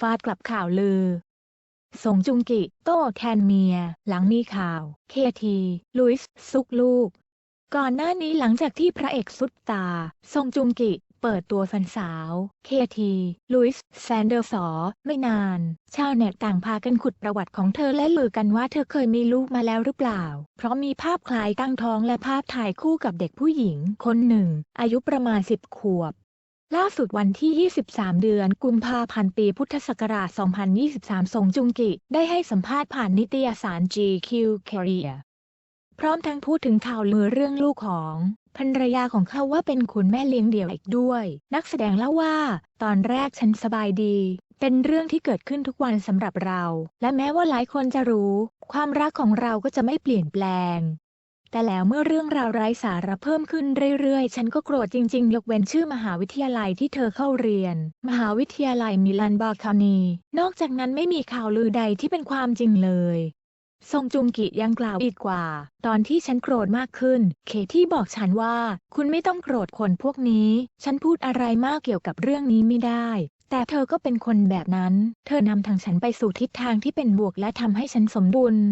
ฟาดกลับข่าวลือ สงจุงกิ โต้แทนเมีย หลังมีข่าว เคที ลุยส์ซุกลูก ก่อนหน้านี้หลังจากที่พระเอกสุดตา ทรงจุงกิเปิดตัวแฟนสาว เคที ลุยส์ แซนเดอร์สอ ไม่นาน ชาวเน็ตต่างพากันขุดประวัติของเธอและลือกันว่าเธอเคยมีลูกมาแล้วหรือเปล่า เพราะมีภาพคล้ายตั้งท้องและภาพถ่ายคู่กับเด็กผู้หญิงคนหนึ่ง อายุประมาณ 10 ขวบ ล่าสุดวันที่ 23 เดือนกุมภาพันธ์ปีพุทธศักราช 2023สงจุงกิ ได้ให้สัมภาษณ์ผ่านนิตยสาร GQ Career พร้อมทั้งพูดถึงข่าวลือเรื่องลูกของภรรยาของเขาว่าเป็นคุณแม่เลี้ยงเดี่ยวอีกด้วย นักแสดงเล่าว่า ตอนแรกฉันสบายดี เป็นเรื่องที่เกิดขึ้นทุกวันสำหรับเรา และแม้ว่าหลายคนจะรู้ ความรักของเราก็จะไม่เปลี่ยนแปลง แต่แล้วเมื่อเรื่องราวไร้สาระเพิ่มขึ้นเรื่อยๆ ฉันก็โกรธจริงๆ ยกเว้นชื่อมหาวิทยาลัยที่เธอเข้าเรียน มหาวิทยาลัยมิลันบาคานี นอกจากนั้นไม่มีข่าวลือใดที่เป็นความจริงเลยทรงจุงกิยังกล่าวอีกว่า ตอนที่ฉันโกรธมากขึ้น เคที่บอกฉันว่า คุณไม่ต้องโกรธคนพวกนี้ ฉันพูดอะไรมากเกี่ยวกับเรื่องนี้ไม่ได้ แต่เธอก็เป็นคนแบบนั้น เธอนำทางฉันไปสู่ทิศทางที่เป็นบวกและทำให้ฉันสมบูรณ์